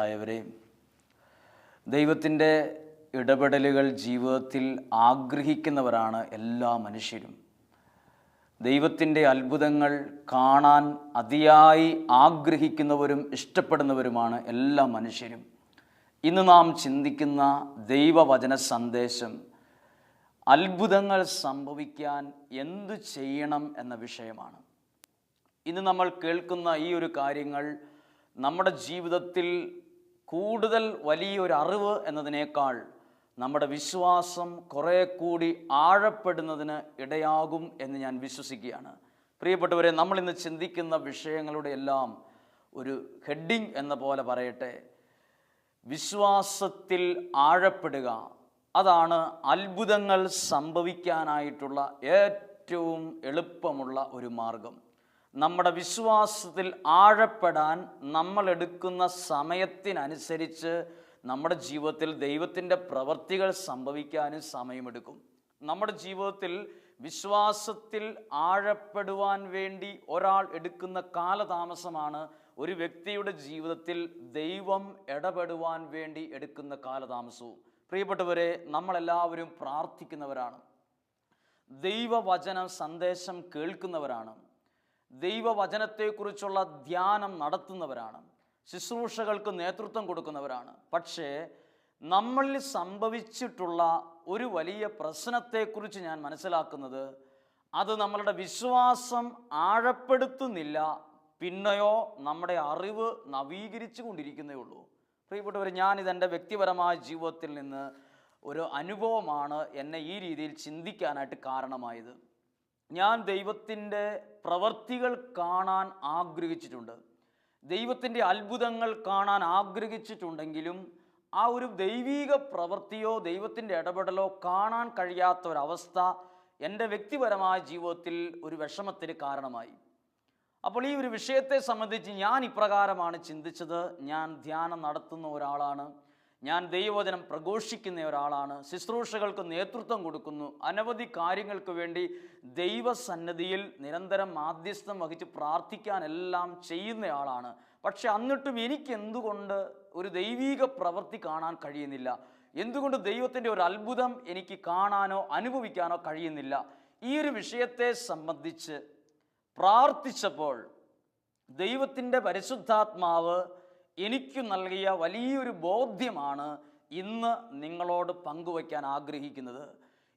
പ്രിയരായവരെ ദൈവത്തിന്റെ ഇടപെടലുകൾ ജീവിതത്തിൽ ആഗ്രഹിക്കുന്നവരാണ് എല്ലാ മനുഷ്യരും. ദൈവത്തിന്റെ അത്ഭുതങ്ങൾ കാണാൻ അതിയായി ആഗ്രഹിക്കുന്നവരും ഇഷ്ടപ്പെടുന്നവരുമാണ് എല്ലാ മനുഷ്യരും. ഇന്ന് നാം ചിന്തിക്കുന്ന ദൈവവചന സന്ദേശം അത്ഭുതങ്ങൾ സംഭവിക്കാൻ എന്തു ചെയ്യണം എന്ന വിഷയമാണ്. ഇന്ന് നമ്മൾ കേൾക്കുന്ന ഈ ഒരു കാര്യങ്ങൾ നമ്മുടെ ജീവിതത്തിൽ കൂടുതൽ വലിയൊരു അറിവ് എന്നതിനേക്കാൾ നമ്മുടെ വിശ്വാസം കുറേ കൂടി ആഴപ്പെടുന്നതിന് ഇടയാകും എന്ന് ഞാൻ വിശ്വസിക്കുകയാണ്. പ്രിയപ്പെട്ടവരെ നമ്മൾ ഇന്ന് ചിന്തിക്കുന്ന വിഷയങ്ങളുടെ എല്ലാം ഒരു ഹെഡിങ് എന്ന പോലെ പറയട്ടെ. വിശ്വാസത്തിൽ ആഴപ്പെടുക അതാണ് അത്ഭുതങ്ങൾ സംഭവിക്കാനായിട്ടുള്ള ഏറ്റവും എളുപ്പമുള്ള ഒരു മാർഗം. നമ്മുടെ വിശ്വാസത്തിൽ ആഴപ്പെടാൻ നമ്മൾ എടുക്കുന്ന സമയത്തിനനുസരിച്ച് നമ്മുടെ ജീവിതത്തിൽ ദൈവത്തിന്റെ പ്രവർത്തികൾ സംഭവിക്കാനും സമയമെടുക്കും. നമ്മുടെ ജീവിതത്തിൽ വിശ്വാസത്തിൽ ആഴപ്പെടുവാൻ വേണ്ടി ഒരാൾ എടുക്കുന്ന കാലതാമസമാണ് ഒരു വ്യക്തിയുടെ ജീവിതത്തിൽ ദൈവം ഇടപെടുവാൻ വേണ്ടി എടുക്കുന്ന കാലതാമസവും. പ്രിയപ്പെട്ടവരെ നമ്മളെല്ലാവരും പ്രാർത്ഥിക്കുന്നവരാണ്. ദൈവവചനം സന്ദേശം കേൾക്കുന്നവരാണ്. ദൈവവചനത്തെക്കുറിച്ചുള്ള ധ്യാനം നടത്തുന്നവരാണ്. ശുശ്രൂഷകൾക്ക് നേതൃത്വം കൊടുക്കുന്നവരാണ്. പക്ഷേ നമ്മളിൽ സംഭവിച്ചിട്ടുള്ള ഒരു വലിയ പ്രശ്നത്തെക്കുറിച്ച് ഞാൻ മനസ്സിലാക്കുന്നത് അത് നമ്മളുടെ വിശ്വാസം ആഴപ്പെടുത്തുന്നില്ല പിന്നെയോ നമ്മുടെ അറിവ് നവീകരിച്ചു കൊണ്ടിരിക്കുന്നേ ഉള്ളൂ. പ്രിയപ്പെട്ടവർ ഞാനിത് എന്റെ വ്യക്തിപരമായ ജീവിതത്തിൽ നിന്ന് ഒരു അനുഭവമാണ് എന്നെ ഈ രീതിയിൽ ചിന്തിക്കാനായിട്ട് കാരണമായത്. ഞാൻ ദൈവത്തിന്റെ പ്രവർത്തികൾ കാണാൻ ആഗ്രഹിച്ചിട്ടുണ്ട്. ദൈവത്തിന്റെ അത്ഭുതങ്ങൾ കാണാൻ ആഗ്രഹിച്ചിട്ടുണ്ടെങ്കിലും ആ ഒരു ദൈവീക പ്രവൃത്തിയോ ദൈവത്തിന്റെ ഇടപെടലോ കാണാൻ കഴിയാത്ത ഒരവസ്ഥ എന്റെ വ്യക്തിപരമായ ജീവിതത്തിൽ ഒരു വിഷമത്തിന് കാരണമായി. അപ്പോൾ ഈ ഒരു വിഷയത്തെ സംബന്ധിച്ച് ഞാൻ ഇപ്രകാരമാണ് ചിന്തിച്ചത്. ഞാൻ ധ്യാനം നടത്തുന്ന ഒരാളാണ്. ഞാൻ ദൈവവചനം പ്രഘോഷിക്കുന്ന ഒരാളാണ് ശുശ്രൂഷകൾക്ക് നേതൃത്വം കൊടുക്കുന്നു അനവധി കാര്യങ്ങൾക്ക് വേണ്ടി ദൈവസന്നദ്ധിയിൽ നിരന്തരം മാധ്യസ്ഥം വഹിച്ച് പ്രാർത്ഥിക്കാനെല്ലാം ചെയ്യുന്നയാളാണ് പക്ഷെ എന്നിട്ടും എനിക്ക് എന്തുകൊണ്ട് ഒരു ദൈവീക പ്രവൃത്തി കാണാൻ കഴിയുന്നില്ല? എന്തുകൊണ്ട് ദൈവത്തിന്റെ ഒരു അത്ഭുതം എനിക്ക് കാണാനോ അനുഭവിക്കാനോ കഴിയുന്നില്ല? ഈ ഒരു വിഷയത്തെ സംബന്ധിച്ച് പ്രാർത്ഥിച്ചപ്പോൾ ദൈവത്തിന്റെ പരിശുദ്ധാത്മാവ് എനിക്ക് നൽകിയ വലിയൊരു ബോധ്യമാണ് ഇന്ന് നിങ്ങളോട് പങ്കുവയ്ക്കാൻ ആഗ്രഹിക്കുന്നത്.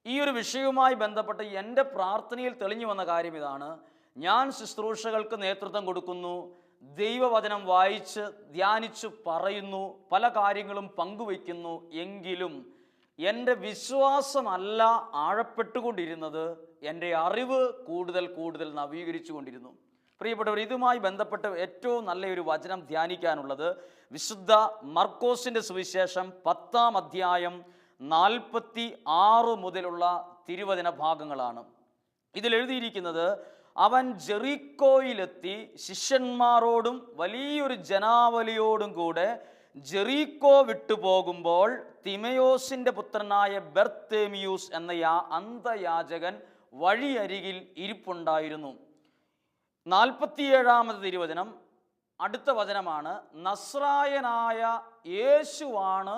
ഈ ഒരു വിഷയവുമായി ബന്ധപ്പെട്ട് എന്റെ പ്രാർത്ഥനയിൽ തെളിഞ്ഞു വന്ന കാര്യം ഇതാണ്. ഞാൻ ശുശ്രൂഷകൾക്ക് നേതൃത്വം കൊടുക്കുന്നു ദൈവവചനം വായിച്ച് ധ്യാനിച്ച് പറയുന്നു പല കാര്യങ്ങളും പങ്കുവയ്ക്കുന്നു എങ്കിലും എന്റെ വിശ്വാസമല്ല ആഴപ്പെട്ടുകൊണ്ടിരുന്നത് എന്റെ അറിവ് കൂടുതൽ കൂടുതൽ നവീകരിച്ചു കൊണ്ടിരുന്നു പ്രിയപ്പെട്ടവർ ഇതുമായി ബന്ധപ്പെട്ട് ഏറ്റവും നല്ലൊരു വചനം ധ്യാനിക്കാനുള്ളത് വിശുദ്ധ മർക്കോസിന്റെ സുവിശേഷം പത്താം അധ്യായം നാൽപ്പത്തി ആറ് മുതലുള്ള തിരുവചന ഭാഗങ്ങളാണ്. ഇതിൽ എഴുതിയിരിക്കുന്നത് അവൻ ജെറീക്കോയിലെത്തി ശിഷ്യന്മാരോടും വലിയൊരു ജനാവലിയോടും കൂടെ ജെറീക്കോ വിട്ടുപോകുമ്പോൾ തിമയോസിന്റെ പുത്രനായ ബെർത്തേമിയൂസ് എന്ന യാ അന്തയാചകൻ വഴിയരികിൽ ഇരിപ്പുണ്ടായിരുന്നു. നാൽപ്പത്തിയേഴാമത് തിരുവചനം അടുത്ത വചനമാണ് നസ്രായനായ യേശുവാണ്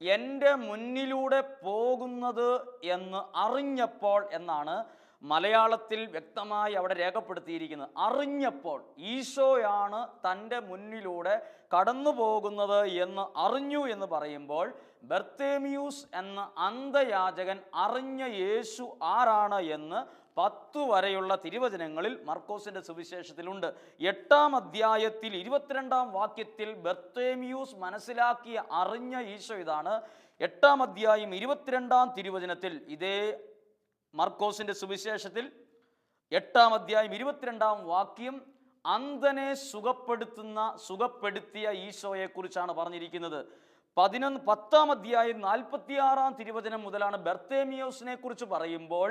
എന്റെ മുന്നിലൂടെ പോകുന്നത് എന്ന് അറിഞ്ഞപ്പോൾ എന്നാണ് മലയാളത്തിൽ വ്യക്തമായി അവിടെ രേഖപ്പെടുത്തിയിരിക്കുന്നത്. അറിഞ്ഞപ്പോൾ ഈശോയാണ് തന്റെ മുന്നിലൂടെ കടന്നു പോകുന്നത് എന്ന് അറിഞ്ഞു എന്ന് പറയുമ്പോൾ ബർത്തേമിയൂസ് എന്ന അന്ധയാചകൻ അറിഞ്ഞ യേശു ആരാണ് എന്ന് പത്തു വരെയുള്ള തിരുവചനങ്ങളിൽ മർക്കോസിന്റെ സുവിശേഷത്തിലുണ്ട്. എട്ടാം അധ്യായത്തിൽ ഇരുപത്തിരണ്ടാം വാക്യത്തിൽ ബർത്തേമിയൂസ് മനസ്സിലാക്കിയ അറിഞ്ഞ ഈശോ ഇതാണ്. എട്ടാം അധ്യായം ഇരുപത്തിരണ്ടാം തിരുവചനത്തിൽ ഇതേ മർക്കോസിന്റെ സുവിശേഷത്തിൽ എട്ടാം അധ്യായം ഇരുപത്തിരണ്ടാം വാക്യം അന്ധനെ സുഖപ്പെടുത്തുന്ന സുഖപ്പെടുത്തിയ ഈശോയെ കുറിച്ചാണ് പറഞ്ഞിരിക്കുന്നത്. പതിനൊന്ന് പത്താം അധ്യായം നാൽപ്പത്തിയാറാം തിരുവചനം മുതലാണ് ബർത്തേമിയോസിനെ കുറിച്ച് പറയുമ്പോൾ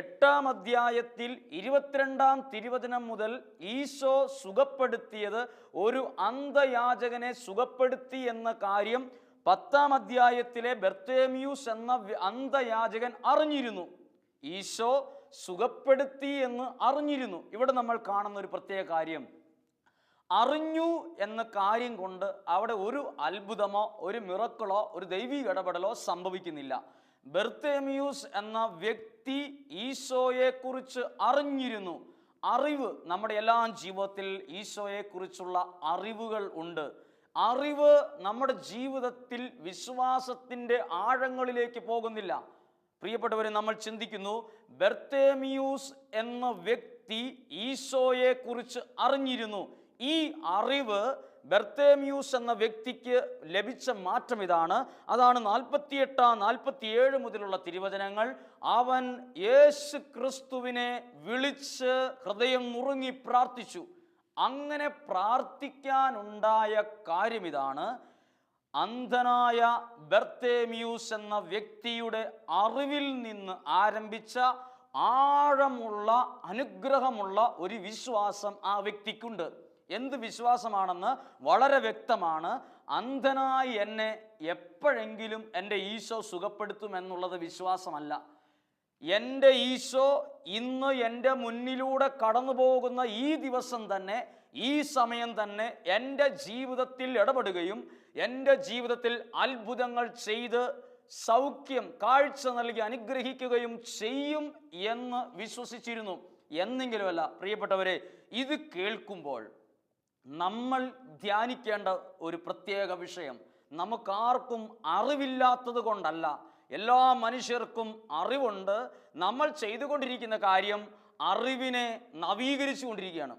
എട്ടാം അധ്യായത്തിൽ ഇരുപത്തിരണ്ടാം തിരുവചനം മുതൽ ഈശോ സുഖപ്പെടുത്തിയത് ഒരു അന്ധയാചകനെ സുഖപ്പെടുത്തി എന്ന കാര്യം പത്താം അധ്യായത്തിലെ ബർത്തേമിയൂസ് എന്ന അന്ധയാചകൻ അറിഞ്ഞിരുന്നു. ഈശോ സുഖപ്പെടുത്തി എന്ന് അറിഞ്ഞിരുന്നു. ഇവിടെ നമ്മൾ കാണുന്ന ഒരു പ്രത്യേക കാര്യം. അറിഞ്ഞു എന്ന കാര്യം കൊണ്ട് അവിടെ ഒരു അത്ഭുതമോ ഒരു മിറക്കളോ ഒരു ദൈവിക ഇടപെടലോ സംഭവിക്കുന്നില്ല. ബെർത്തേമിയൂസ് എന്ന വ്യക്തി ഈശോയെക്കുറിച്ച് അറിഞ്ഞിരുന്നു. അറിവ് നമ്മുടെ എല്ലാ ജീവിതത്തിൽ ഈശോയെക്കുറിച്ചുള്ള അറിവുകൾ ഉണ്ട്. അറിവ് നമ്മുടെ ജീവിതത്തിൽ വിശ്വാസത്തിന്റെ ആഴങ്ങളിലേക്ക് പോകുന്നില്ല. പ്രിയപ്പെട്ടവരെ നമ്മൾ ചിന്തിക്കുന്നു ബെർത്തേമിയൂസ് എന്ന വ്യക്തി ഈശോയെക്കുറിച്ച് അറിഞ്ഞിരുന്നു. ഈ അറിവ് ബർത്തേമ്യൂസ് എന്ന വ്യക്തിക്ക് ലഭിച്ച മാറ്റം ഇതാണ്. അതാണ് നാൽപ്പത്തിയെട്ടാം നാൽപ്പത്തിയേഴ് മുതലുള്ള തിരുവചനങ്ങൾ. അവൻ യേശു ക്രിസ്തുവിനെ വിളിച്ച് ഹൃദയം മുറുങ്ങി പ്രാർത്ഥിച്ചു. അങ്ങനെ പ്രാർത്ഥിക്കാനുണ്ടായ കാര്യം ഇതാണ് അന്ധനായ ബർത്തേമ്യൂസ് എന്ന വ്യക്തിയുടെ അറിവിൽ നിന്ന് ആരംഭിച്ച ആഴമുള്ള അനുഗ്രഹമുള്ള ഒരു വിശ്വാസം ആ വ്യക്തിക്കുണ്ട്. എന്ത് വിശ്വാസമാണെന്ന് വളരെ വ്യക്തമാണ്. അന്ധനായി എന്നെ എപ്പോഴെങ്കിലും എന്റെ ഈശോ സുഖപ്പെടുത്തുമെന്നുള്ളത് വിശ്വാസമല്ല. എന്റെ ഈശോ ഇന്ന് എന്റെ മുന്നിലൂടെ കടന്നു പോകുന്ന ഈ ദിവസം തന്നെ ഈ സമയം തന്നെ എന്റെ ജീവിതത്തിൽ ഇടപെടുകയും എന്റെ ജീവിതത്തിൽ അത്ഭുതങ്ങൾ ചെയ്ത് സൗഖ്യം കാഴ്ച നൽകി അനുഗ്രഹിക്കുകയും ചെയ്യും എന്ന് വിശ്വസിച്ചിരുന്നു. എന്നെങ്കിലുമല്ല പ്രിയപ്പെട്ടവരെ ഇത് കേൾക്കുമ്പോൾ നമ്മൾ ധ്യാനിക്കേണ്ട ഒരു പ്രത്യേക വിഷയം. നമുക്കാർക്കും അറിവില്ലാത്തത് കൊണ്ടല്ല. എല്ലാ മനുഷ്യർക്കും അറിവുണ്ട്. നമ്മൾ ചെയ്തുകൊണ്ടിരിക്കുന്ന കാര്യം അറിവിനെ നവീകരിച്ചു കൊണ്ടിരിക്കുകയാണ്.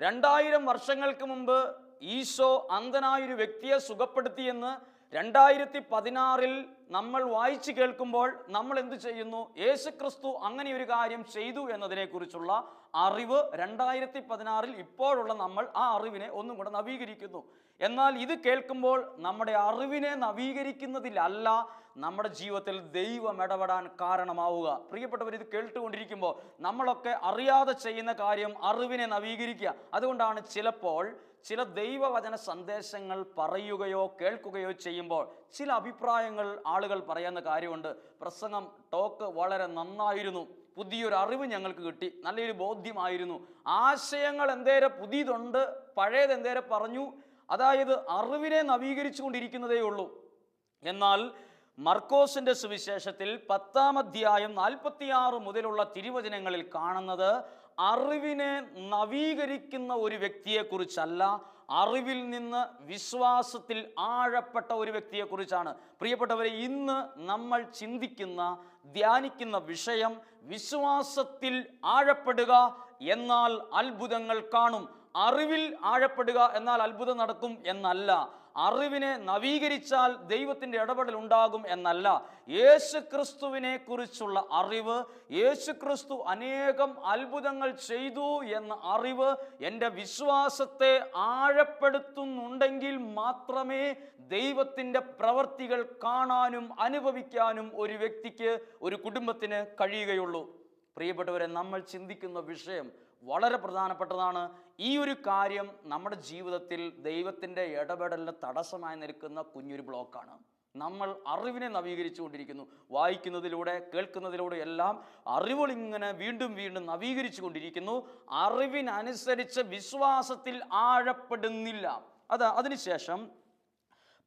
രണ്ടായിരം വർഷങ്ങൾക്ക് മുമ്പ് ഈശോ അന്ധനായൊരു വ്യക്തിയെ സുഖപ്പെടുത്തിയെന്ന് രണ്ടായിരത്തി പതിനാറിൽ നമ്മൾ വായിച്ചു കേൾക്കുമ്പോൾ നമ്മൾ എന്ത് ചെയ്യുന്നു? യേശു ക്രിസ്തു അങ്ങനെ ഒരു കാര്യം ചെയ്തു എന്നതിനെക്കുറിച്ചുള്ള അറിവ് രണ്ടായിരത്തി പതിനാറിൽ ഇപ്പോഴുള്ള നമ്മൾ ആ അറിവിനെ ഒന്നും കൂടെ നവീകരിക്കുന്നു. എന്നാൽ ഇത് കേൾക്കുമ്പോൾ നമ്മുടെ അറിവിനെ നവീകരിക്കുന്നതിലല്ല നമ്മുടെ ജീവിതത്തിൽ ദൈവം ഇടപെടാൻ കാരണമാവുക. പ്രിയപ്പെട്ടവർ ഇത് കേട്ടുകൊണ്ടിരിക്കുമ്പോൾ നമ്മളൊക്കെ അറിയാതെ ചെയ്യുന്ന കാര്യം അറിവിനെ നവീകരിക്കുക. അതുകൊണ്ടാണ് ചിലപ്പോൾ ചില ദൈവവചന സന്ദേശങ്ങൾ പറയുകയോ കേൾക്കുകയോ ചെയ്യുമ്പോൾ ചില അഭിപ്രായങ്ങൾ ആളുകൾ പറയുന്ന കാര്യമുണ്ട്. പ്രസംഗം ടോക്ക് വളരെ നന്നായിരുന്നു. പുതിയൊരു അറിവ് ഞങ്ങൾക്ക് കിട്ടി. നല്ലൊരു ബോധ്യമായിരുന്നു. ആശയങ്ങൾ എന്തേരെ പുതിയതുണ്ട് പഴയത് എന്തേരെ പറഞ്ഞു അതായത് അറിവിനെ നവീകരിച്ചു കൊണ്ടിരിക്കുന്നതേ ഉള്ളൂ. എന്നാൽ മർക്കോസിന്റെ സുവിശേഷത്തിൽ പത്താം അധ്യായം നാൽപ്പത്തിയാറ് മുതലുള്ള തിരുവചനങ്ങളിൽ കാണുന്നത് അറിവിനെ നവീകരിക്കുന്ന ഒരു വ്യക്തിയെക്കുറിച്ചല്ല അറിവിൽ നിന്ന് വിശ്വാസത്തിൽ ആഴപ്പെട്ട ഒരു വ്യക്തിയെക്കുറിച്ചാണ്. പ്രിയപ്പെട്ടവരെ ഇന്ന് നമ്മൾ ചിന്തിക്കുന്ന ധ്യാനിക്കുന്ന വിഷയം വിശ്വാസത്തിൽ ആഴപ്പെടുക എന്നാൽ അത്ഭുതങ്ങൾ കാണും. അറിവിൽ ആഴപ്പെടുക എന്നാൽ അത്ഭുതം നടക്കും എന്നല്ല. അറിവിനെ നവീകരിച്ചാൽ ദൈവത്തിന്റെ ഇടപെടൽ ഉണ്ടാകും എന്നല്ല. യേശു ക്രിസ്തുവിനെ കുറിച്ചുള്ള അറിവ് യേശു ക്രിസ്തു അനേകം അത്ഭുതങ്ങൾ ചെയ്തു എന്ന അറിവ് എന്റെ വിശ്വാസത്തെ ആഴപ്പെടുത്തുന്നുണ്ടെങ്കിൽ മാത്രമേ ദൈവത്തിന്റെ പ്രവർത്തികൾ കാണാനും അനുഭവിക്കാനും ഒരു വ്യക്തിക്ക് ഒരു കുടുംബത്തിന് കഴിയുകയുള്ളൂ. പ്രിയപ്പെട്ടവരെ നമ്മൾ ചിന്തിക്കുന്ന വിഷയം വളരെ പ്രധാനപ്പെട്ടതാണ്. ഈ ഒരു കാര്യം നമ്മുടെ ജീവിതത്തിൽ ദൈവത്തിന്റെ ഇടപെടലിന് തടസ്സമായി നിൽക്കുന്ന കുഞ്ഞൊരു ബ്ലോക്കാണ്. നമ്മൾ അറിവിനെ നവീകരിച്ചുകൊണ്ടിരിക്കുന്നു. വായിക്കുന്നതിലൂടെ കേൾക്കുന്നതിലൂടെ എല്ലാം അറിവുകൾ ഇങ്ങനെ വീണ്ടും വീണ്ടും നവീകരിച്ചു കൊണ്ടിരിക്കുന്നു അറിവിനനുസരിച്ച് വിശ്വാസത്തിൽ ആഴപ്പെടുന്നില്ല. അത് അതിനുശേഷം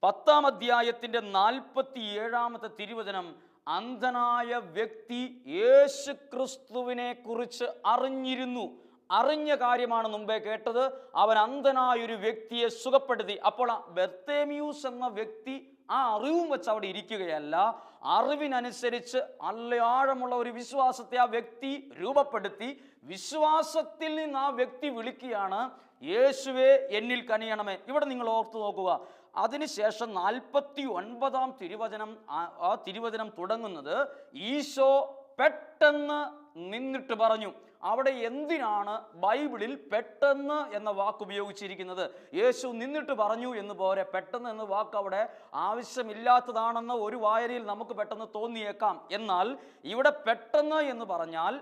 പത്താം അധ്യായത്തിന്റെ നാൽപ്പത്തി ഏഴാമത്തെ തിരുവചനം അന്ധനായ വ്യക്തി യേശു ക്രിസ്തുവിനെ കുറിച്ച് അറിഞ്ഞിരുന്നു. അറിഞ്ഞ കാര്യമാണ് മുമ്പേ കേട്ടത്. അവൻ അന്ധനായ ഒരു വ്യക്തിയെ സുഖപ്പെടുത്തി. അപ്പോൾ ആ ബെർത്തേമിയൂസ് എന്ന വ്യക്തി ആ അറിവും വെച്ച് അവിടെ ഇരിക്കുകയല്ല. അറിവിനനുസരിച്ച് നല്ല ആഴമുള്ള ഒരു വിശ്വാസത്തെ ആ വ്യക്തി രൂപപ്പെടുത്തി. വിശ്വാസത്തിൽ നിന്ന് ആ വ്യക്തി വിളിക്കുകയാണ് യേശുവെ എന്നിൽ കനിയണമേ. ഇവിടെ നിങ്ങൾ ഓർത്തു നോക്കുക. അതിനുശേഷം നാൽപ്പത്തി ഒൻപതാം തിരുവചനം ആ തിരുവചനം തുടങ്ങുന്നത് ഈശോ പെട്ടെന്ന് നിന്നിട്ട് പറഞ്ഞു. അവിടെ എന്തിനാണ് ബൈബിളിൽ പെട്ടെന്ന് എന്ന വാക്ക് ഉപയോഗിച്ചിരിക്കുന്നത്? യേശു നിന്നിട്ട് പറഞ്ഞു എന്ന് പോരെ പെട്ടെന്ന് എന്ന വാക്ക് അവിടെ ആവശ്യമില്ലാത്തതാണെന്ന് ഒരു വായനയിൽ നമുക്ക് പെട്ടെന്ന് തോന്നിയേക്കാം. എന്നാൽ ഇവിടെ പെട്ടെന്ന് എന്ന് പറഞ്ഞാൽ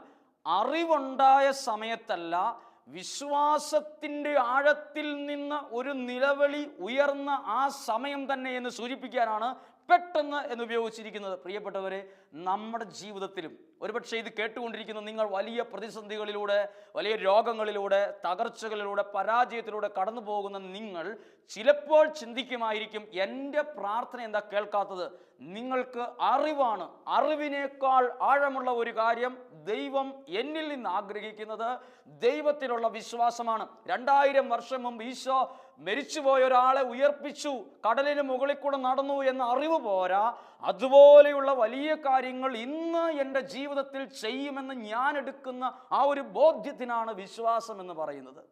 അറിവുണ്ടായ സമയത്തല്ല വിശ്വാസത്തിന്റെ ആഴത്തിൽ നിന്ന് ഒരു നിലവിളി ഉയർന്ന ആ സമയം തന്നെ എന്ന് സൂചിപ്പിക്കാനാണ് പെട്ടെന്ന് എന്ന് ഉപയോഗിച്ചിരിക്കുന്നത്. പ്രിയപ്പെട്ടവരെ നമ്മുടെ ജീവിതത്തിലും ഒരുപക്ഷെ ഇത് കേട്ടുകൊണ്ടിരിക്കുന്ന നിങ്ങൾ വലിയ പ്രതിസന്ധികളിലൂടെ വലിയ രോഗങ്ങളിലൂടെ തകർച്ചകളിലൂടെ പരാജയത്തിലൂടെ കടന്നു പോകുന്ന നിങ്ങൾ ചിലപ്പോൾ ചിന്തിക്കുമായിരിക്കും എന്റെ പ്രാർത്ഥന എന്താ കേൾക്കാത്തത്? നിങ്ങൾക്ക് അറിവാണ്. അറിവിനേക്കാൾ ആഴമുള്ള ഒരു കാര്യം ദൈവം എന്നിൽ നിന്ന് ആഗ്രഹിക്കുന്നത് ദൈവത്തിലുള്ള വിശ്വാസമാണ്. രണ്ടായിരം വർഷം മുമ്പ് ഈശോ മരിച്ചുപോയ ഒരാളെ ഉയർപ്പിച്ചു കടലിന് മുകളിൽ കൂടെ നടന്നു എന്ന അറിവ് പോരാ അതുപോലെയുള്ള വലിയ കാര്യങ്ങൾ ഇന്ന് എന്റെ ജീവിതത്തിൽ ചെയ്യുമെന്ന് ഞാൻ എടുക്കുന്ന ആ ഒരു ബോധ്യത്തിനാണ് വിശ്വാസം എന്ന് പറയുന്നത്.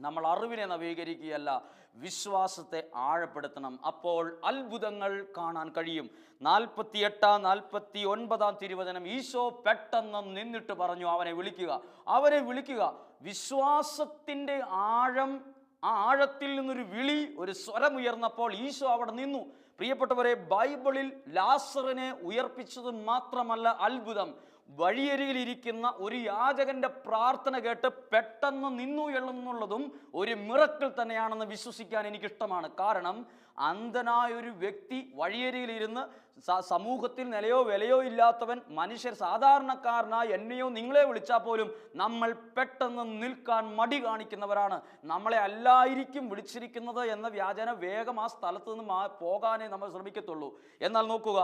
നമ്മൾ അറിവിനെ നവീകരിക്കുകയല്ല വിശ്വാസത്തെ ആഴപ്പെടുത്തണം. അപ്പോൾ അത്ഭുതങ്ങൾ കാണാൻ കഴിയും. നാൽപ്പത്തി എട്ടാം നാൽപ്പത്തി ഒൻപതാം തിരുവചനം ഈശോ പെട്ടെന്ന് നിന്നിട്ട് പറഞ്ഞു അവനെ വിളിക്കുക അവനെ വിളിക്കുക. വിശ്വാസത്തിന്റെ ആഴം ആ ആഴത്തിൽ നിന്നൊരു വിളി ഒരു സ്വരമുയർന്നപ്പോൾ ഈശോ അവിടെ നിന്നു. പ്രിയപ്പെട്ടവരെ ബൈബിളിൽ ലാസറിനെ ഉയർപ്പിച്ചത് മാത്രമല്ല അത്ഭുതം. വഴിയരികിലിരിക്കുന്ന ഒരു യാചകന്റെ പ്രാർത്ഥന കേട്ട് പെട്ടെന്ന് നിന്നു എന്നുള്ളതും ഒരു മിറക്കിൾ തന്നെയാണെന്ന് വിശ്വസിക്കാൻ എനിക്കിഷ്ടമാണ്. കാരണം അന്ധനായ ഒരു വ്യക്തി വഴിയരികിലിരുന്ന് സമൂഹത്തിൽ നിലയോ വിലയോ ഇല്ലാത്തവൻ മനുഷ്യർ സാധാരണക്കാരനായ എന്നെയോ നിങ്ങളെ വിളിച്ചാൽ പോലും നമ്മൾ പെട്ടെന്ന് നിൽക്കാൻ മടി കാണിക്കുന്നവരാണ്. നമ്മളെ അല്ലായിരിക്കും വിളിച്ചിരിക്കുന്നത് എന്ന വ്യാജന വേഗം ആ സ്ഥലത്ത് നിന്ന് പോകാനേ നമ്മൾ ശ്രമിക്കത്തുള്ളൂ. എന്നാൽ നോക്കുക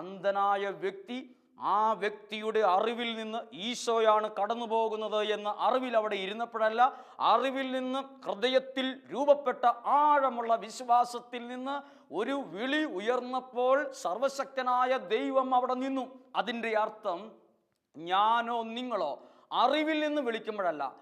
അന്ധനായ വ്യക്തി ആ വ്യക്തിയുടെ അറിവിൽ നിന്ന് ഈശോയാണ് കടന്നു പോകുന്നത് എന്ന അറിവിൽ അവിടെ ഇരുന്നപ്പോഴല്ല അറിവിൽ നിന്ന് ഹൃദയത്തിൽ രൂപപ്പെട്ട ആഴമുള്ള വിശ്വാസത്തിൽ നിന്ന് ഒരു വിളി ഉയർന്നപ്പോൾ സർവശക്തനായ ദൈവം അവിടെ നിന്നു. അതിന്റെ അർത്ഥം ഞാനോ നിങ്ങളോ അറിവിൽ നിന്ന് വിളിക്കുമ്പോഴല്ല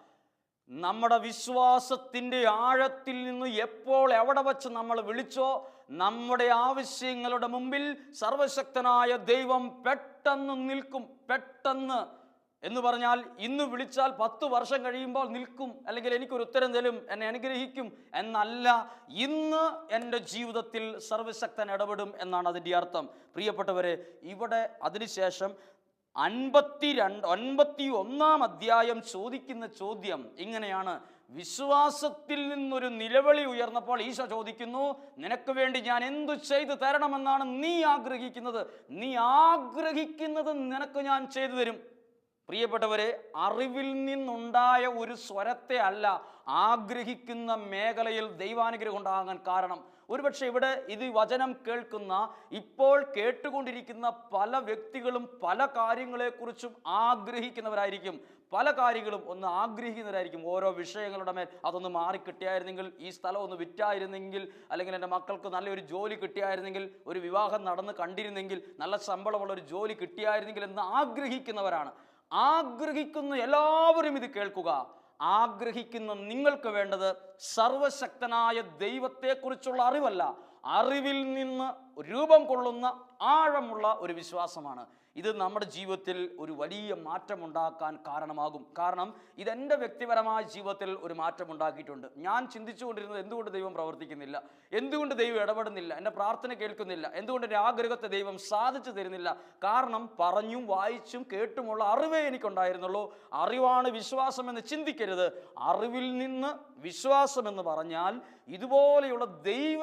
നമ്മുടെ വിശ്വാസത്തിന്റെ ആഴത്തിൽ നിന്ന് എപ്പോൾ എവിടെ വച്ച് നമ്മൾ വിളിച്ചോ നമ്മുടെ ആവശ്യങ്ങളുടെ മുമ്പിൽ സർവശക്തനായ ദൈവം പെട്ടെന്ന് നിൽക്കും പെട്ടെന്ന്. എന്ന് പറഞ്ഞാൽ ഇന്ന് വിളിച്ചാൽ പത്ത് വർഷം കഴിയുമ്പോൾ നിൽക്കും അല്ലെങ്കിൽ എനിക്കൊരു ഉത്തരം തരും എന്നെ അനുഗ്രഹിക്കും എന്നല്ല. ഇന്ന് എന്റെ ജീവിതത്തിൽ സർവശക്തൻ ഇടപെടും എന്നാണ് അതിന്റെ അർത്ഥം. പ്രിയപ്പെട്ടവരെ ഇവിടെ അതിനുശേഷം അൻപത്തി രണ്ട് അൻപത്തി ഒന്നാം അധ്യായം ചോദിക്കുന്ന ചോദ്യം ഇങ്ങനെയാണ്. വിശ്വാസത്തിൽ നിന്നൊരു നിലവിളി ഉയർന്നപ്പോൾ ഈശോ ചോദിക്കുന്നു നിനക്ക് വേണ്ടി ഞാൻ എന്തു ചെയ്തു തരണമെന്നാണ് നീ ആഗ്രഹിക്കുന്നത്? നീ ആഗ്രഹിക്കുന്നത് നിനക്ക് ഞാൻ ചെയ്തു തരും. പ്രിയപ്പെട്ടവരെ അറിവിൽ നിന്നുണ്ടായ ഒരു സ്വരത്തെ അല്ല ആഗ്രഹിക്കുന്ന മേഖലയിൽ ദൈവാനുഗ്രഹം ഉണ്ടാകാൻ കാരണം. ഒരുപക്ഷെ ഇവിടെ ഇത് വചനം കേൾക്കുന്ന ഇപ്പോൾ കേട്ടുകൊണ്ടിരിക്കുന്ന പല വ്യക്തികളും പല കാര്യങ്ങളെക്കുറിച്ചും ആഗ്രഹിക്കുന്നവരായിരിക്കും. പല കാര്യങ്ങളും ഒന്ന് ആഗ്രഹിക്കുന്നവരായിരിക്കും. ഓരോ വിഷയങ്ങളുടെ മേൽ അതൊന്ന് മാറിക്കിട്ടിയായിരുന്നെങ്കിൽ ഈ സ്ഥലം ഒന്ന് വിറ്റായിരുന്നെങ്കിൽ അല്ലെങ്കിൽ എന്റെ മക്കൾക്ക് നല്ലൊരു ജോലി കിട്ടിയായിരുന്നെങ്കിൽ ഒരു വിവാഹം നടന്ന് കണ്ടിരുന്നെങ്കിൽ നല്ല ശമ്പളമുള്ള ഒരു ജോലി കിട്ടിയായിരുന്നെങ്കിൽ എന്ന് ആഗ്രഹിക്കുന്നവരാണ്. ആഗ്രഹിക്കുന്ന എല്ലാവരും ഇത് കേൾക്കുക. ആഗ്രഹിക്കുന്ന നിങ്ങൾക്ക് വേണ്ടത് സർവശക്തനായ ദൈവത്തെക്കുറിച്ചുള്ള അറിവല്ല. അറിവിൽ നിന്ന് രൂപം കൊള്ളുന്ന ആഴമുള്ള ഒരു വിശ്വാസമാണ്. ഇത് നമ്മുടെ ജീവിതത്തിൽ ഒരു വലിയ മാറ്റമുണ്ടാക്കാൻ കാരണമാകും. കാരണം ഇതെന്റെ വ്യക്തിപരമായ ജീവിതത്തിൽ ഒരു മാറ്റം ഉണ്ടാക്കിയിട്ടുണ്ട് ഞാൻ ചിന്തിച്ചുകൊണ്ടിരുന്നത് എന്തുകൊണ്ട് ദൈവം പ്രവർത്തിക്കുന്നില്ല? എന്തുകൊണ്ട് ദൈവം ഇടപെടുന്നില്ല? എന്റെ പ്രാർത്ഥന കേൾക്കുന്നില്ല. എന്തുകൊണ്ട് എന്റെ ആഗ്രഹത്തെ ദൈവം സാധിച്ചു തരുന്നില്ല? കാരണം പറഞ്ഞും വായിച്ചും കേട്ടുമുള്ള അറിവേ എനിക്കുണ്ടായിരുന്നുള്ളൂ. അറിവാണ് വിശ്വാസം എന്ന് ചിന്തിക്കരുത്. അറിവിൽ നിന്ന് വിശ്വാസം എന്ന് പറഞ്ഞാൽ ഇതുപോലെയുള്ള ദൈവ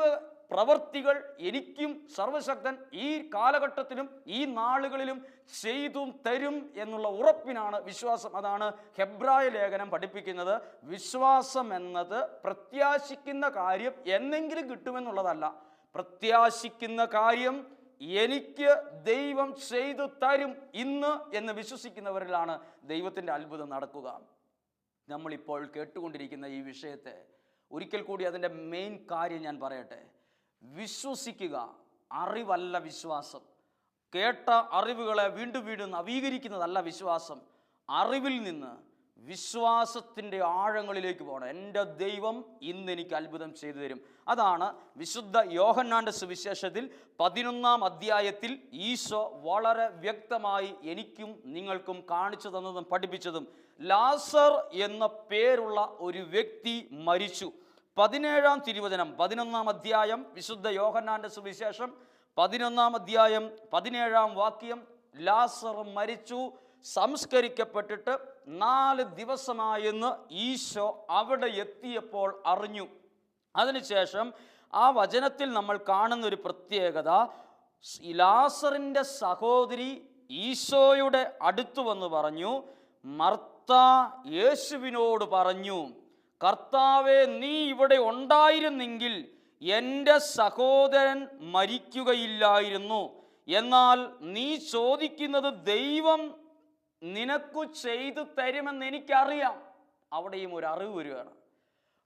പ്രവർത്തികൾ എനിക്കും സർവശക്തൻ ഈ കാലഘട്ടത്തിലും ഈ നാളുകളിലും ചെയ്തും തരും എന്നുള്ള ഉറപ്പിനാണ് വിശ്വാസം. അതാണ് ഹെബ്രായ ലേഖനം പഠിപ്പിക്കുന്നത്. വിശ്വാസം എന്നത് പ്രത്യാശിക്കുന്ന കാര്യം എന്നെങ്കിലും കിട്ടുമെന്നുള്ളതല്ല. പ്രത്യാശിക്കുന്ന കാര്യം എനിക്ക് ദൈവം ചെയ്തു തരും ഇന്ന് എന്ന് വിശ്വസിക്കുന്നവരിലാണ് ദൈവത്തിന്റെ അത്ഭുതം നടക്കുക. നമ്മളിപ്പോൾ കേട്ടുകൊണ്ടിരിക്കുന്ന ഈ വിഷയത്തെ ഒരിക്കൽ കൂടി അതിന്റെ മെയിൻ കാര്യം ഞാൻ പറയട്ടെ. വിശ്വസിക്കുക. അറിവല്ല വിശ്വാസം. കേട്ട അറിവുകളെ വീണ്ടും വീണ്ടും നവീകരിക്കുന്നതല്ല വിശ്വാസം. അറിവിൽ നിന്ന് വിശ്വാസത്തിന്റെ ആഴങ്ങളിലേക്ക് പോകണം. എന്റെ ദൈവം ഇന്ന് എനിക്ക് അത്ഭുതം ചെയ്തു തരും. അതാണ് വിശുദ്ധ യോഹന്നാന്റെ സുവിശേഷത്തിൽ പതിനൊന്നാം അധ്യായത്തിൽ ഈശോ വളരെ വ്യക്തമായി എനിക്കും നിങ്ങൾക്കും കാണിച്ചു തന്നതും പഠിപ്പിച്ചതും. ലാസർ എന്ന പേരുള്ള ഒരു വ്യക്തി മരിച്ചു. പതിനേഴാം തിരുവചനം പതിനൊന്നാം അധ്യായം വിശുദ്ധ യോഹന്നാന്റെ സുവിശേഷം പതിനൊന്നാം അധ്യായം പതിനേഴാം വാക്യം ലാസർ മരിച്ചു സംസ്കരിക്കപ്പെട്ടിട്ട് നാല് ദിവസമായെന്ന് ഈശോ അവിടെ എത്തിയപ്പോൾ അറിഞ്ഞു. അതിനുശേഷം ആ വചനത്തിൽ നമ്മൾ കാണുന്ന ഒരു പ്രത്യേകത ലാസറിന്റെ സഹോദരി ഈശോയുടെ അടുത്തു വന്ന് പറഞ്ഞു മർത്ത യേശുവിനോട് പറഞ്ഞു. കർത്താവെ നീ ഇവിടെ ഉണ്ടായിരുന്നെങ്കിൽ എന്റെ സഹോദരൻ മരിക്കുകയില്ലായിരുന്നു. എന്നാൽ നീ ചോദിക്കുന്നത് ദൈവം നിനക്കു ചെയ്തു തരുമെന്ന് എനിക്കറിയാം. അവിടെയും ഒരു അറിവ് വരികയാണ്.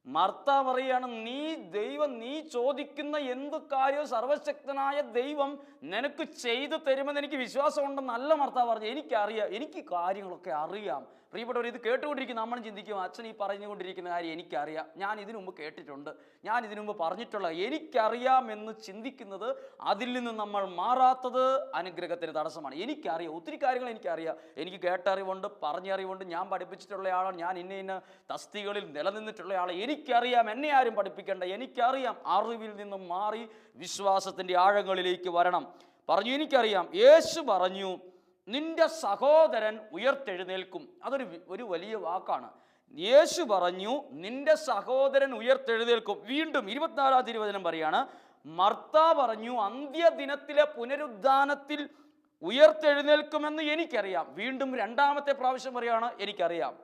മർത്ത പറയാണ് നീ ദൈവം നീ ചോദിക്കുന്ന എന്ത് കാര്യവും സർവശക്തനായ ദൈവം നിനക്ക് ചെയ്തു തരുമെന്ന് എനിക്ക് വിശ്വാസമുണ്ടെന്നല്ല മർത്ത പറഞ്ഞു എനിക്കറിയാം എനിക്ക് കാര്യങ്ങളൊക്കെ അറിയാം. പ്രിയപ്പെട്ടവർ ഇത് കേട്ടുകൊണ്ടിരിക്കുന്ന നമ്മൾ ചിന്തിക്കും അച്ഛൻ ഈ പറഞ്ഞുകൊണ്ടിരിക്കുന്ന കാര്യം എനിക്കറിയാം. ഞാൻ ഇതിനു മുമ്പ് കേട്ടിട്ടുണ്ട്. ഞാൻ ഇതിനു മുമ്പ് പറഞ്ഞിട്ടുള്ള എനിക്കറിയാമെന്ന് ചിന്തിക്കുന്നത് അതിൽ നിന്ന് നമ്മൾ മാറാത്തത് അനുഗ്രഹത്തിന് തടസ്സമാണ്. എനിക്കറിയാം. ഒത്തിരി കാര്യങ്ങൾ എനിക്കറിയാം. എനിക്ക് കേട്ടറിവുണ്ട് പറഞ്ഞറിവുണ്ട്. ഞാൻ പഠിപ്പിച്ചിട്ടുള്ള ആളാണ്. ഞാൻ ഇന്ന ഇന്ന തസ്തികളിൽ നിലനിന്നിട്ടുള്ള ആളെ എനിക്കറിയാം. എന്നെ ആരും പഠിപ്പിക്കേണ്ട. എനിക്കറിയാം അറിവിൽ നിന്നും മാറി വിശ്വാസത്തിന്റെ ആഴങ്ങളിലേക്ക് വരണം. പറഞ്ഞു എനിക്കറിയാം. യേശു പറഞ്ഞു നിന്റെ സഹോദരൻ ഉയർത്തെഴുന്നേൽക്കും. അതൊരു ഒരു വലിയ വാക്കാണ്. യേശു പറഞ്ഞു നിന്റെ സഹോദരൻ ഉയർത്തെഴുന്നേൽക്കും. വീണ്ടും ഇരുപത്തിനാലാം തിരുവചനം പറയാണ് മർത്ത പറഞ്ഞു അന്ത്യദിനത്തിലെ പുനരുദ്ധാനത്തിൽ ഉയർത്തെഴുന്നേൽക്കുമെന്ന് എനിക്കറിയാം. വീണ്ടും രണ്ടാമത്തെ പ്രാവശ്യം പറയാണ് എനിക്കറിയാം.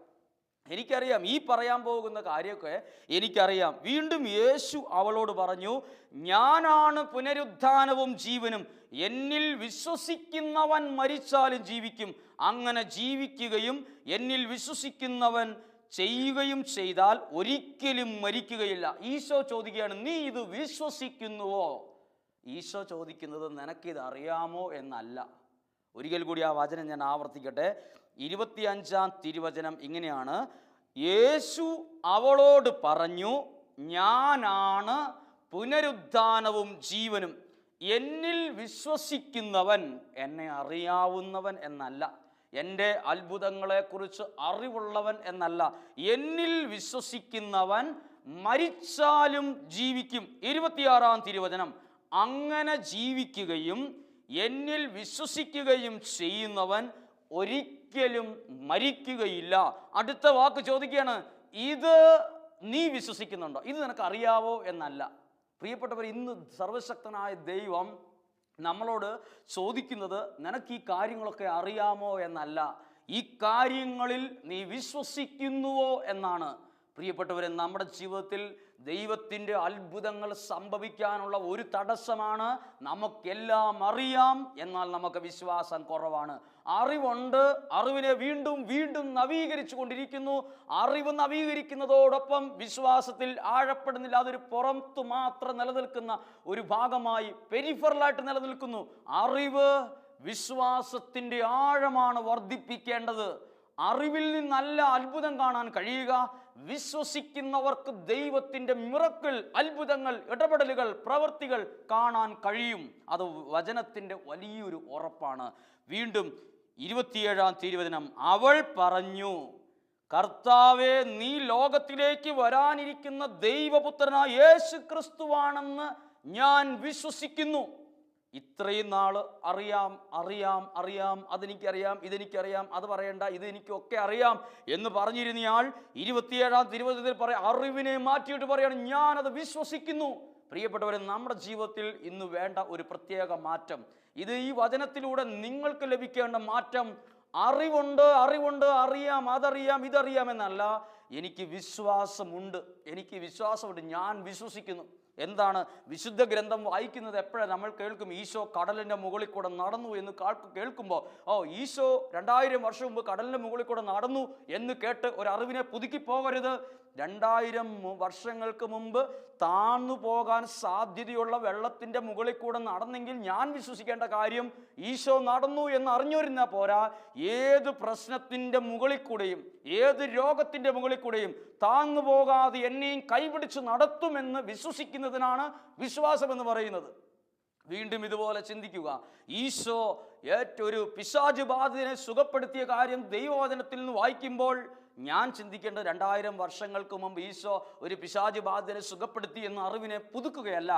എനിക്കറിയാം ഈ പറയാൻ പോകുന്ന കാര്യമൊക്കെ എനിക്കറിയാം. വീണ്ടും യേശു അവളോട് പറഞ്ഞു ഞാനാണ് പുനരുദ്ധാനവും ജീവനും. എന്നിൽ വിശ്വസിക്കുന്നവൻ മരിച്ചാലും ജീവിക്കും. അങ്ങനെ ജീവിക്കുകയും എന്നിൽ വിശ്വസിക്കുന്നവൻ ചെയ്യുകയും ചെയ്താൽ ഒരിക്കലും മരിക്കുകയില്ല. ഈശോ ചോദിക്കുകയാണ് നീ ഇത് വിശ്വസിക്കുന്നുവോ? ഈശോ ചോദിക്കുന്നത് നിനക്കിത് അറിയാമോ എന്നല്ല. ഒരിക്കൽ കൂടി ആ വചനം ഞാൻ ആവർത്തിക്കട്ടെ. ഇരുപത്തിയഞ്ചാം തിരുവചനം ഇങ്ങനെയാണ്. യേശു അവളോട് പറഞ്ഞു ഞാനാണ് പുനരുദ്ധാനവും ജീവനും. എന്നിൽ വിശ്വസിക്കുന്നവൻ എന്നെ അറിയാവുന്നവൻ എന്നല്ല. എന്റെ അത്ഭുതങ്ങളെക്കുറിച്ച് അറിവുള്ളവൻ എന്നല്ല. എന്നിൽ വിശ്വസിക്കുന്നവൻ മരിച്ചാലും ജീവിക്കും. ഇരുപത്തിയാറാം തിരുവചനം. അങ്ങനെ ജീവിക്കുകയും എന്നിൽ വിശ്വസിക്കുകയും ചെയ്യുന്നവൻ ഒരിക്കലും മരിക്കുകയില്ല. അടുത്ത വാക്ക് ചോദിക്കുകയാണ് ഇത് നീ വിശ്വസിക്കുന്നുണ്ടോ? ഇത് നിനക്ക് അറിയാവോ എന്നല്ല. പ്രിയപ്പെട്ടവർ ഇന്ന് സർവശക്തനായ ദൈവം നമ്മളോട് ചോദിക്കുന്നത് നിനക്ക് ഈ കാര്യങ്ങളൊക്കെ അറിയാമോ എന്നല്ല. ഈ കാര്യങ്ങളിൽ നീ വിശ്വസിക്കുന്നുവോ? എന്നാണ്. പ്രിയപ്പെട്ടവരെ നമ്മുടെ ജീവിതത്തിൽ ദൈവത്തിന്റെ അത്ഭുതങ്ങൾ സംഭവിക്കാനുള്ള ഒരു തടസ്സമാണ് നമുക്കെല്ലാം അറിയാം എന്നാൽ നമുക്ക് വിശ്വാസം കുറവാണ്. അറിവുണ്ട് അറിവിനെ വീണ്ടും വീണ്ടും നവീകരിച്ചു കൊണ്ടിരിക്കുന്നു അറിവ് നവീകരിക്കുന്നതോടൊപ്പം വിശ്വാസത്തിൽ ആഴപ്പെടുന്നില്ല അതൊരു പുറത്തു മാത്രം നിലനിൽക്കുന്ന ഒരു ഭാഗമായി പെരിഫറലായിട്ട് നിലനിൽക്കുന്നു. അറിവ് വിശ്വാസത്തിന്റെ ആഴമാണ് വർദ്ധിപ്പിക്കേണ്ടത്. അറിവിൽ നിന്നല്ല അത്ഭുതം കാണാൻ കഴിയുക. വിശ്വസിക്കുന്നവർക്ക് ദൈവത്തിന്റെ മിറക്കിൾ അത്ഭുതങ്ങൾ ഇടപെടലുകൾ പ്രവൃത്തികൾ കാണാൻ കഴിയും. അത് വചനത്തിന്റെ വലിയൊരു ഉറപ്പാണ്. വീണ്ടും ഇരുപത്തിയേഴാം തിരുവചനം അവൾ പറഞ്ഞു കർത്താവെ നീ ലോകത്തിലേക്ക് വരാനിരിക്കുന്ന ദൈവപുത്രനായ യേശു ക്രിസ്തുവാണെന്ന് ഞാൻ വിശ്വസിക്കുന്നു. ഇത്രയും നാൾ അറിയാം അറിയാം അറിയാം അതെനിക്കറിയാം ഇതെനിക്കറിയാം അത് പറയണ്ട ഇത് എനിക്കൊക്കെ അറിയാം എന്ന് പറഞ്ഞിരുന്നയാൾ ഇരുപത്തിയേഴാം തിരുവചനത്തിൽ പറയാം അറിവിനെ മാറ്റിയിട്ട് പറയാണ് ഞാനത് വിശ്വസിക്കുന്നു. പ്രിയപ്പെട്ടവരെ നമ്മുടെ ജീവിതത്തിൽ ഇന്ന് വേണ്ട ഒരു പ്രത്യേക മാറ്റം. ഇത് ഈ വചനത്തിലൂടെ നിങ്ങൾക്ക് ലഭിക്കേണ്ട മാറ്റം. അറിവുണ്ട് അറിവുണ്ട് അറിയാം അതറിയാം ഇതറിയാം എന്നല്ല എനിക്ക് വിശ്വാസമുണ്ട്. എനിക്ക് വിശ്വാസമുണ്ട് ഞാൻ വിശ്വസിക്കുന്നു. എന്താണ് വിശുദ്ധ ഗ്രന്ഥം വായിക്കുന്നത് എപ്പോഴാണ് നമ്മൾ കേൾക്കും ഈശോ കടലിന്റെ മുകളിൽ കൂടെ നടന്നു എന്ന് കാൾക്ക് കേൾക്കുമ്പോൾ ഓ ഈശോ രണ്ടായിരം വർഷം മുമ്പ് കടലിന്റെ മുകളിൽ കൂടെ നടന്നു എന്ന് കേട്ട് ഒരു അറിവിനെ പുതുക്കി പോകരുത് രണ്ടായിരം വർഷങ്ങൾക്ക് മുമ്പ് താന്നു പോകാൻ സാധ്യതയുള്ള വെള്ളത്തിന്റെ മുകളിൽ കൂടെ നടന്നെങ്കിൽ ഞാൻ വിശ്വസിക്കേണ്ട കാര്യം ഈശോ നടന്നു എന്ന് അറിഞ്ഞിരുന്ന പോരാ ഏത് പ്രശ്നത്തിന്റെ മുകളിൽ കൂടെയും ഏത് രോഗത്തിന്റെ മുകളിൽ കൂടെയും താന്നു പോകാതെ എന്നെയും കൈപിടിച്ച് നടത്തുമെന്ന് വിശ്വസിക്കുന്നതിനാണ് വിശ്വാസം എന്ന് പറയുന്നത്. വീണ്ടും ഇതുപോലെ ചിന്തിക്കുക. ഈശോ ഏറ്റൊരു പിശാജ് ബാധിതനെ സുഖപ്പെടുത്തിയ കാര്യം ദൈവവചനത്തിൽ നിന്ന് വായിക്കുമ്പോൾ ഞാൻ ചിന്തിക്കേണ്ട രണ്ടായിരം വർഷങ്ങൾക്ക് മുമ്പ് ഈശോ ഒരു പിശാചി ബാധിതനെ സുഖപ്പെടുത്തി എന്ന അറിവിനെ പുതുക്കുകയല്ല.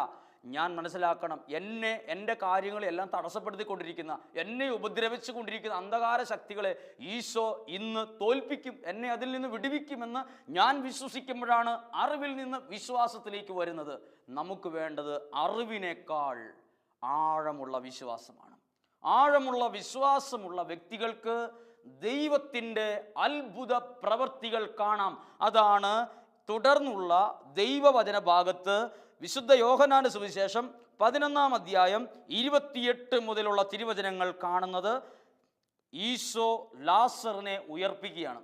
ഞാൻ മനസ്സിലാക്കണം എന്നെ എന്റെ കാര്യങ്ങളെല്ലാം തടസ്സപ്പെടുത്തിക്കൊണ്ടിരിക്കുന്ന എന്നെ ഉപദ്രവിച്ചു കൊണ്ടിരിക്കുന്ന അന്ധകാര ശക്തികളെ ഈശോ ഇന്ന് തോൽപ്പിക്കും എന്നെ അതിൽ നിന്ന് വിടുവിക്കുമെന്ന് ഞാൻ വിശ്വസിക്കുമ്പോഴാണ് അറിവിൽ നിന്ന് വിശ്വാസത്തിലേക്ക് വരുന്നത്. നമുക്ക് വേണ്ടത് അറിവിനേക്കാൾ ആഴമുള്ള വിശ്വാസമാണ്. ആഴമുള്ള വിശ്വാസമുള്ള വ്യക്തികൾക്ക് ദൈവത്തിന്റെ അത്ഭുത പ്രവർത്തികൾ കാണാം. അതാണ് തുടർന്നുള്ള ദൈവവചന ഭാഗത്ത് വിശുദ്ധ യോഹനാന്റെ സുവിശേഷം പതിനൊന്നാം അധ്യായം ഇരുപത്തിയെട്ട് മുതലുള്ള തിരുവചനങ്ങൾ കാണുന്നത് ഈശോ ലാസറിനെ ഉയർപ്പിക്കുകയാണ്.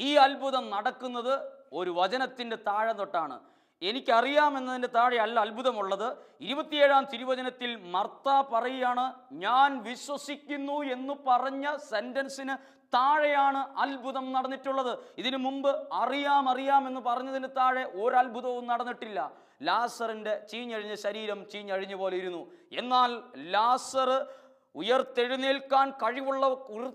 ഈ അത്ഭുതം നടക്കുന്നത് ഒരു വചനത്തിന്റെ താഴെ തൊട്ടാണ്. എനിക്കറിയാമെന്നതിന്റെ താഴെ അല്ല അത്ഭുതമുള്ളത്. ഇരുപത്തിയേഴാം തിരുവചനത്തിൽ മർത്ത പറയുകയാണ് ഞാൻ വിശ്വസിക്കുന്നു എന്ന് പറഞ്ഞ സെന്റൻസിന് താഴെയാണ് അത്ഭുതം നടന്നിട്ടുള്ളത്. ഇതിനു മുമ്പ് അറിയാം അറിയാം എന്ന് പറഞ്ഞതിന് താഴെ ഒരത്ഭുതവും നടന്നിട്ടില്ല. ലാസറിന്റെ ചീഞ്ഞഴിഞ്ഞ ശരീരം ചീഞ്ഞഴിഞ്ഞ പോലെ ഇരുന്നു. എന്നാൽ ലാസർ ഉയർത്തെഴുന്നേൽക്കാൻ കഴിവുള്ള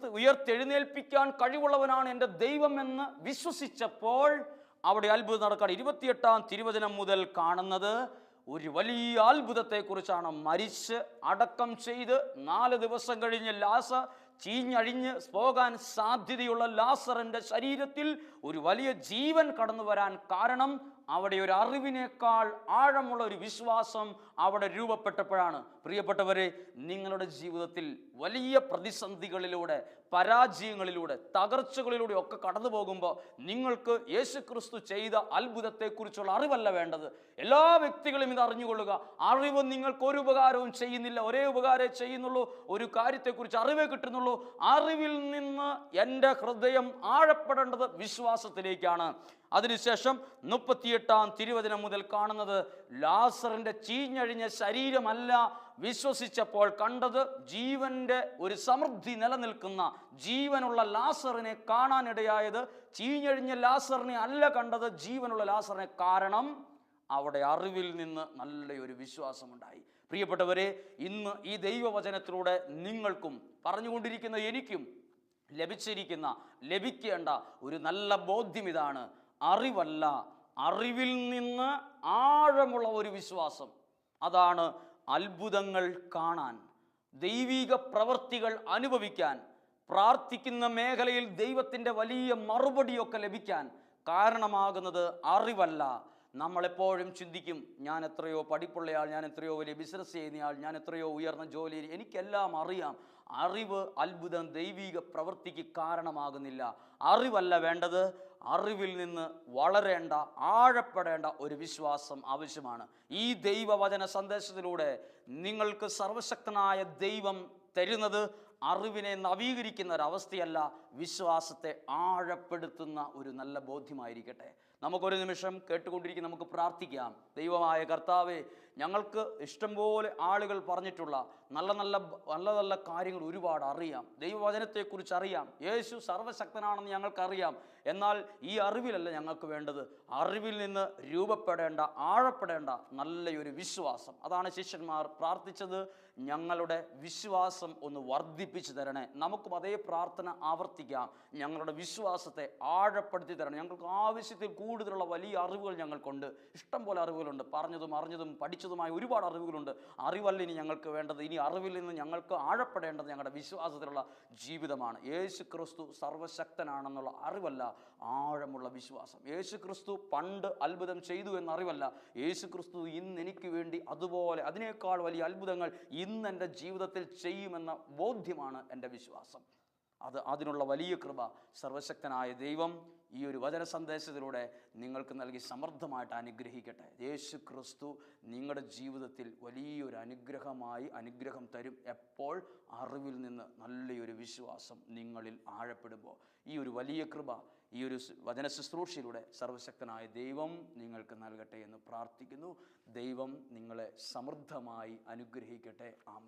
ഉയർത്തെഴുന്നേൽപ്പിക്കാൻ കഴിവുള്ളവനാണ് എന്റെ ദൈവമെന്ന് വിശ്വസിച്ചപ്പോൾ അവിടെ അത്ഭുതം നടക്കാൻ ഇരുപത്തിയെട്ടാം തിരുവചനം മുതൽ കാണുന്നത് ഒരു വലിയ അത്ഭുതത്തെക്കുറിച്ചാണ്. മരിച്ച് അടക്കം ചെയ്ത് നാല് ദിവസം കഴിഞ്ഞ് ലാസ ചീഞ്ഞഴിഞ്ഞ് പോകാൻ സാധ്യതയുള്ള ലാസറിന്റെ ശരീരത്തിൽ ഒരു വലിയ ജീവൻ കടന്നു വരാൻ കാരണം അവിടെ ഒരു അറിവിനേക്കാൾ ആഴമുള്ള ഒരു വിശ്വാസം അവിടെ രൂപപ്പെട്ടപ്പോഴാണ്. പ്രിയപ്പെട്ടവരെ നിങ്ങളുടെ ജീവിതത്തിൽ വലിയ പ്രതിസന്ധികളിലൂടെ പരാജയങ്ങളിലൂടെ തകർച്ചകളിലൂടെ ഒക്കെ കടന്നു പോകുമ്പോൾ നിങ്ങൾക്ക് യേശുക്രിസ്തു ചെയ്ത അത്ഭുതത്തെക്കുറിച്ചുള്ള അറിവല്ല വേണ്ടത്. എല്ലാ വ്യക്തികളും ഇത് അറിഞ്ഞുകൊള്ളുക. അറിവ് നിങ്ങൾക്ക് ഒരു ഉപകാരവും ചെയ്യുന്നില്ല. ഒരേ ഉപകാരമേ ചെയ്യുന്നുള്ളൂ. ഒരു കാര്യത്തെക്കുറിച്ച് അറിവേ കിട്ടുന്നുള്ളൂ. അറിവിൽ നിന്ന് എന്റെ ഹൃദയം ആഴപ്പെടേണ്ടത് വിശ്വാസത്തിലേക്കാണ്. അതിനുശേഷം മുപ്പത്തിയെട്ടാം തിരുവചനം മുതൽ കാണുന്നത് ലാസറിന്റെ ലാസറിന്റെ ചീഞ്ഞഴിഞ്ഞ ശരീരമല്ല വിശ്വസിച്ചപ്പോൾ കണ്ടത് ജീവന്റെ ഒരു സമൃദ്ധി നിലനിൽക്കുന്ന ജീവനുള്ള ലാസറിനെ കാണാനിടയായത് ചീഞ്ഞഴിഞ്ഞ ലാസറിനെ അല്ല കണ്ടത് ജീവനുള്ള ലാസറിനെ കാരണം അവിടെ അറിവിൽ നിന്ന് നല്ലൊരു വിശ്വാസമുണ്ടായി. പ്രിയപ്പെട്ടവരെ ഇന്ന് ഈ ദൈവവചനത്തിലൂടെ നിങ്ങൾക്കും പറഞ്ഞുകൊണ്ടിരിക്കുന്ന എനിക്കും ലഭിച്ചിരിക്കുന്ന ലഭിക്കേണ്ട ഒരു നല്ല ബോധ്യം ഇതാണ്. അറിവല്ല അറിവിൽ നിന്ന് ആഴമുള്ള ഒരു വിശ്വാസം. അതാണ് അത്ഭുതങ്ങൾ കാണാൻ ദൈവിക പ്രവൃത്തികൾ അനുഭവിക്കാൻ പ്രാർത്ഥിക്കുന്ന മേഖലയിൽ ദൈവത്തിന്റെ വലിയ മറുപടിയൊക്കെ ലഭിക്കാൻ കാരണമാകുന്നത് അറിവല്ല. നമ്മളെപ്പോഴും ചിന്തിക്കും ഞാൻ എത്രയോ പഠിപ്പുള്ളയാൾ ഞാൻ എത്രയോ വലിയ ബിസിനസ് ചെയ്യുന്നയാൾ ഞാൻ എത്രയോ ഉയർന്ന ജോലി എനിക്കെല്ലാം അറിയാം. അറിവ് അത്ഭുതം ദൈവിക പ്രവൃത്തിക്ക് കാരണമാകുന്നില്ല. അറിവല്ല വേണ്ടത് അറിവിൽ നിന്ന് വളരേണ്ട ആഴപ്പെടേണ്ട ഒരു വിശ്വാസം ആവശ്യമാണ്. ഈ ദൈവവചന സന്ദേശത്തിലൂടെ നിങ്ങൾക്ക് സർവശക്തനായ ദൈവം തരുന്നത് അറിവിനെ നവീകരിക്കുന്ന ഒരവസ്ഥയല്ല വിശ്വാസത്തെ ആഴപ്പെടുത്തുന്ന ഒരു നല്ല ബോധ്യമായിരിക്കട്ടെ. നമുക്കൊരു നിമിഷം കേട്ടുകൊണ്ടിരിക്കും നമുക്ക് പ്രാർത്ഥിക്കാം. ദൈവമായ കർത്താവെ ഞങ്ങൾക്ക് ഇഷ്ടംപോലെ ആളുകൾ പറഞ്ഞിട്ടുള്ള നല്ല നല്ല നല്ല നല്ല കാര്യങ്ങൾ ഒരുപാട് അറിയാം. ദൈവവചനത്തെക്കുറിച്ച് അറിയാം. യേശു സർവശക്തനാണെന്ന് ഞങ്ങൾക്കറിയാം. എന്നാൽ ഈ അറിവിലല്ല ഞങ്ങൾക്ക് വേണ്ടത്. അറിവിൽ നിന്ന് രൂപപ്പെടേണ്ട ആഴപ്പെടേണ്ട നല്ലൊരു വിശ്വാസം. അതാണ് ശിഷ്യന്മാർ പ്രാർത്ഥിച്ചത്. ഞങ്ങളുടെ വിശ്വാസം ഒന്ന് വർദ്ധിപ്പിച്ചു തരണേ. നമുക്കും അതേ പ്രാർത്ഥന ആവർത്തിക്കാം. ഞങ്ങളുടെ വിശ്വാസത്തെ ആഴപ്പെടുത്തി തരണം. ഞങ്ങൾക്ക് ആവശ്യത്തിൽ കൂടുതലുള്ള വലിയ അറിവുകൾ ഞങ്ങൾക്കുണ്ട്. ഇഷ്ടം പോലെ അറിവുകളുണ്ട്. പറഞ്ഞതും അറിഞ്ഞതും പഠിച്ചതുമായ ഒരുപാട് അറിവുകളുണ്ട്. അറിവല്ല ഇനി ഞങ്ങൾക്ക് വേണ്ടത്. ഇനി അറിവിൽ നിന്ന് ഞങ്ങൾക്ക് ആഴപ്പെടേണ്ടത് ഞങ്ങളുടെ വിശ്വാസത്തിലുള്ള ജീവിതമാണ്. യേശു ക്രിസ്തു സർവശക്തനാണെന്നുള്ള അറിവല്ല ആഴമുള്ള വിശ്വാസം. യേശു ക്രിസ്തു പണ്ട് അത്ഭുതം ചെയ്തു എന്ന അറിവല്ല യേശു ക്രിസ്തു ഇന്ന് എനിക്ക് വേണ്ടി അതുപോലെ അതിനേക്കാൾ വലിയ അത്ഭുതങ്ങൾ ഇന്ന് എന്റെ ജീവിതത്തിൽ ചെയ്യുമെന്ന ബോധ്യമാണ് എന്റെ വിശ്വാസം. അത് അതിനുള്ള വലിയ കൃപ സർവശക്തനായ ദൈവം ഈ ഒരു വചന സന്ദേശത്തിലൂടെ നിങ്ങൾക്ക് നൽകി സമൃദ്ധമായിട്ട് അനുഗ്രഹിക്കട്ടെ. യേശു ക്രിസ്തു നിങ്ങളുടെ ജീവിതത്തിൽ വലിയൊരു അനുഗ്രഹമായി അനുഗ്രഹം തരും. എപ്പോൾ? അറിവിൽ നിന്ന് നല്ലൊരു വിശ്വാസം നിങ്ങളിൽ ആഴപ്പെടുമ്പോൾ. ഈ ഒരു വലിയ കൃപ ഈ ഒരു വചന ശുശ്രൂഷയിലൂടെ സർവശക്തനായ ദൈവം നിങ്ങൾക്ക് നൽകട്ടെ എന്ന് പ്രാർത്ഥിക്കുന്നു. ദൈവം നിങ്ങളെ സമൃദ്ധമായി അനുഗ്രഹിക്കട്ടെ. ആമേ